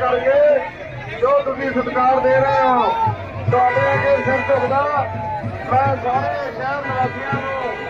ਕਰਕੇ ਜੋ ਤੁਸੀਂ ਸਤਿਕਾਰ ਦੇ ਰਹੇ ਹੋ ਤੁਹਾਡੇ ਅੱਗੇ ਸਿਰ ਝੁਕਦਾ ਮੈਂ ਸਾਰੇ ਸ਼ਹਿਰ ਨਿਵਾਸੀਆਂ ਨੂੰ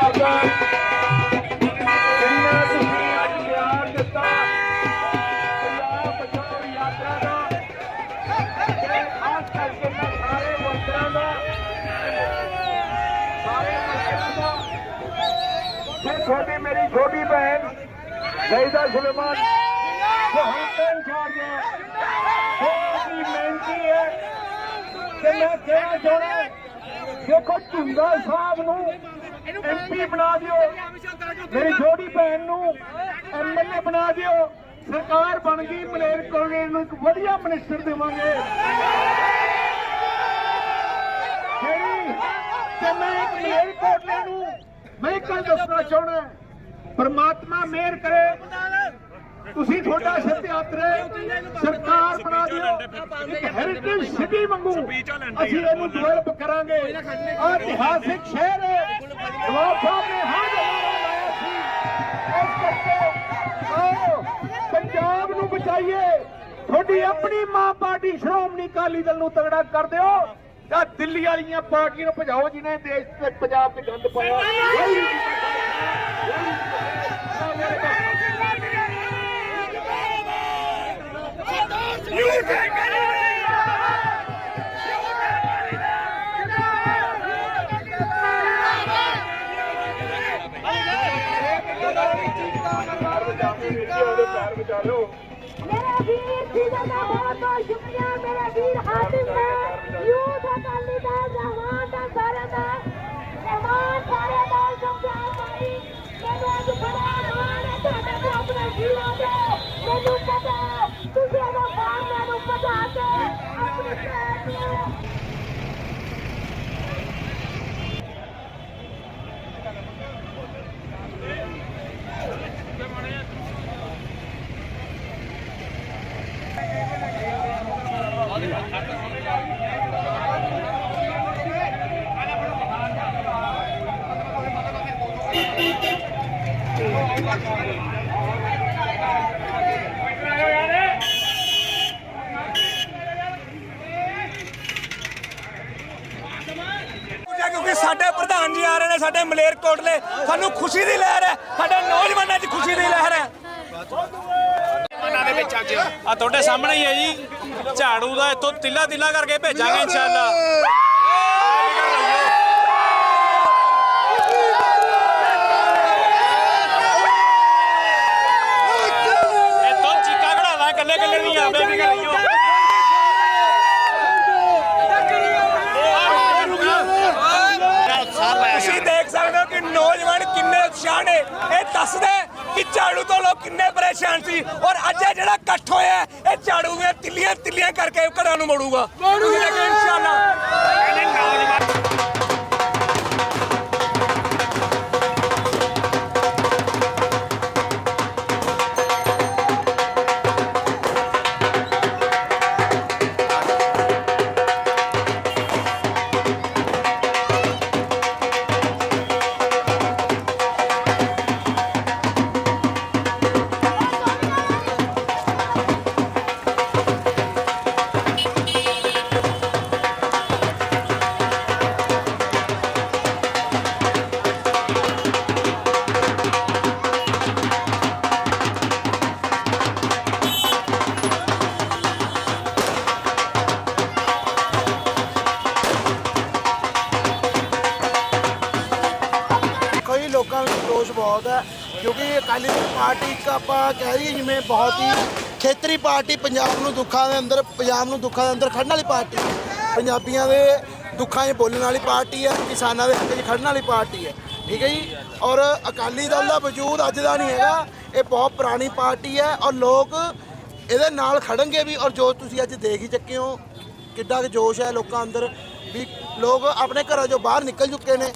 ਕਰਦਾ ਜਿੰਨਾ ਤੁਸੀਂ ਅੱਜ ਪਿਆਰ ਦਿੱਤਾ। ਪੰਜਾਬ ਬਚਾਓ ਯਾਤਰਾ ਦਾ। ਖਾਸ ਕਰਕੇ ਮੈਂ ਸਾਰੇ ਵਰਕਰਾਂ ਦਾ। ਸਾਰੇ ਵਰਕਰਾਂ ਦਾ। ਤੇ ਤੁਹਾਡੀ ਮੇਰੀ ਛੋਟੀ ਭੈਣ, ਜ਼ੈਦਾ ਸੁਲੇਮਾਨ ਜੋ ਹੁਣ ਤੋਂ ਗਿਆ ਬਹੁਤ ਹੀ ਮਿਹਨਤੀ ਹੈ। ਤੇ ਮੈਂ ਕਹਿਣਾ ਚਾਹੁੰਦਾ ਦੇਖੋ ਝੁੰਗਾ ਸਾਹਿਬ ਨੂੰ ਐਮਪੀ ਬਣਾ ਦਿਓ। ਮੇਰੀ ਛੋਟੀ ਭੈਣ ਨੂੰ ਐਮਐਲਏ ਬਣਾ ਦਿਓ। ਸਰਕਾਰ ਬਣ ਗਈ ਮਲੇਰਕੋਟਲੇ ਨੂੰ ਇੱਕ ਵਧੀਆ ਮਿਨਿਸਟਰ ਦੇਵਾਂਗੇ। ਜਿਹੜੀ ਤੇ ਮੈਂ ਇੱਕ ਮਲੇਰਕੋਟਲੇ ਨੂੰ ਮੈਂ ਇੱਕ ਗੱਲ ਦੱਸਣਾ ਚਾਹੁੰਦਾ ਪਰਮਾਤਮਾ ਮਿਹਰ ਕਰੇ। ਤੁਸੀਂ ਤੁਹਾਡਾ ਸਤਿਆਤਰੇ ਸਰਕਾਰ ਬਣਾ ਦਿਓ। ਇੱਕ ਹੈਰੀਟੇਜ ਸਿਟੀ ਵਾਂਗੂ ਅਸੀਂ ਇਹਨੂੰ ਡਿਵੈਲਪ ਕਰਾਂਗੇ। ਆਹ ਇਤਿਹਾਸਿਕ ਸ਼ਹਿਰ ਹੈ। ਪੰਜਾਬ ਨੂੰ ਬਚਾਈਏ। ਤੁਹਾਡੀ ਆਪਣੀ ਮਾਂ ਪਾਰਟੀ ਸ਼੍ਰੋਮਣੀ ਅਕਾਲੀ ਦਲ ਨੂੰ ਤਗੜਾ ਕਰ ਦਿਓ। ਜਾਂ ਦਿੱਲੀ ਵਾਲੀਆਂ ਪਾਰਟੀਆਂ ਨੂੰ ਭਜਾਓ ਜਿਹਨੇ ਦੇਸ਼ ਤੇ ਪੰਜਾਬ ਤੇ ਗੰਦ ਪਾਇਆ। ਵੀਰ ਜੀ ਦਾ ਬਹੁਤ ਬਹੁਤ ਸ਼ੁਕਰੀਆ ਮੇਰੇ ਵੀਰ। ਕਿਉਂਕਿ ਸਾਡੇ ਪ੍ਰਧਾਨ ਜੀ ਆ ਰਹੇ ਨੇ, ਸਾਡੇ ਮਲੇਰਕੋਟਲੇ ਸਾਨੂੰ ਖੁਸ਼ੀ ਦੀ ਲਹਿਰ ਹੈ, ਸਾਡੇ ਨੌਜਵਾਨਾਂ 'ਚ ਖੁਸ਼ੀ ਦੀ ਲਹਿਰ ਹੈ। ਆ। ਤੁਹਾਡੇ ਸਾਹਮਣੇ ਹੀ ਹੈ ਜੀ, ਝਾੜੂ ਦਾ ਇੱਥੋਂ ਤਿੱਲਾ ਤਿੱਲਾ ਕਰਕੇ ਭੇਜਾਂਗੇ, ਇਨਸ਼ਾਅੱਲਾ ਇੱਥੋਂ ਚੀਕਾ ਕਢਾਵਾ ਕੱਲੇ ਕੱਲੇ ਨਹੀਂ ਕਰੀਓ ਤੁਸੀਂ ਦੇਖ ਸਕਦੇ ਹੋ ਕਿ ਨੌਜਵਾਨ ਕਿੰਨੇ ਉਤਸ਼ਾਹ ਨੇ। ਇਹ ਦੱਸਦੇ ਕਿ ਝਾੜੂ ਤੋਂ ਲੋਕ ਕਿੰਨੇ ਪਰੇਸ਼ਾਨ ਸੀ ਔਰ ਅੱਜ ਇਹ ਜਿਹੜਾ ਇਕੱਠ ਹੋਇਆ ਇਹ ਝਾੜੂ ਦੀਆਂ ਤਿੱਲੀਆਂ ਤਿੱਲੀਆਂ ਕਰਕੇ ਘਰਾਂ ਨੂੰ ਮੋੜੂਗਾ। ਮੋੜੂਗਾ। ਇਨਸ਼ਾਅੱਲਾ। ਜੋਸ਼ ਬਹੁਤ ਹੈ, ਕਿਉਂਕਿ ਅਕਾਲੀ ਦਲ ਪਾਰਟੀ ਇੱਕ ਆਪਾਂ ਕਹਿ ਦਈਏ ਜਿਵੇਂ ਬਹੁਤ ਹੀ ਖੇਤਰੀ ਪਾਰਟੀ, ਪੰਜਾਬ ਨੂੰ ਦੁੱਖਾਂ ਦੇ ਅੰਦਰ, ਪੰਜਾਬ ਨੂੰ ਦੁੱਖਾਂ ਦੇ ਅੰਦਰ ਖੜਨ ਵਾਲੀ ਪਾਰਟੀ ਹੈ। ਪੰਜਾਬੀਆਂ ਦੇ ਦੁੱਖਾਂ 'ਚ ਬੋਲਣ ਵਾਲੀ ਪਾਰਟੀ ਹੈ, ਕਿਸਾਨਾਂ ਦੇ ਹੱਕ 'ਚ ਖੜਨ ਵਾਲੀ ਪਾਰਟੀ ਹੈ। ਠੀਕ ਹੈ ਜੀ? ਔਰ ਅਕਾਲੀ ਦਲ ਦਾ ਵਜੂਦ ਅੱਜ ਦਾ ਨਹੀਂ ਹੈਗਾ, ਇਹ ਬਹੁਤ ਪੁਰਾਣੀ ਪਾਰਟੀ ਹੈ ਔਰ ਲੋਕ ਇਹਦੇ ਨਾਲ ਖੜਨਗੇ ਵੀ ਔਰ ਜੋ ਤੁਸੀਂ ਅੱਜ ਦੇਖ ਹੀ ਚੱਕੇ ਹੋ, ਕਿੱਡਾ ਕੁ ਜੋਸ਼ ਹੈ ਲੋਕਾਂ ਅੰਦਰ ਵੀ ਲੋਕ ਆਪਣੇ ਘਰਾਂ ਚੋਂ ਬਾਹਰ ਨਿਕਲ ਚੁੱਕੇ ਨੇ।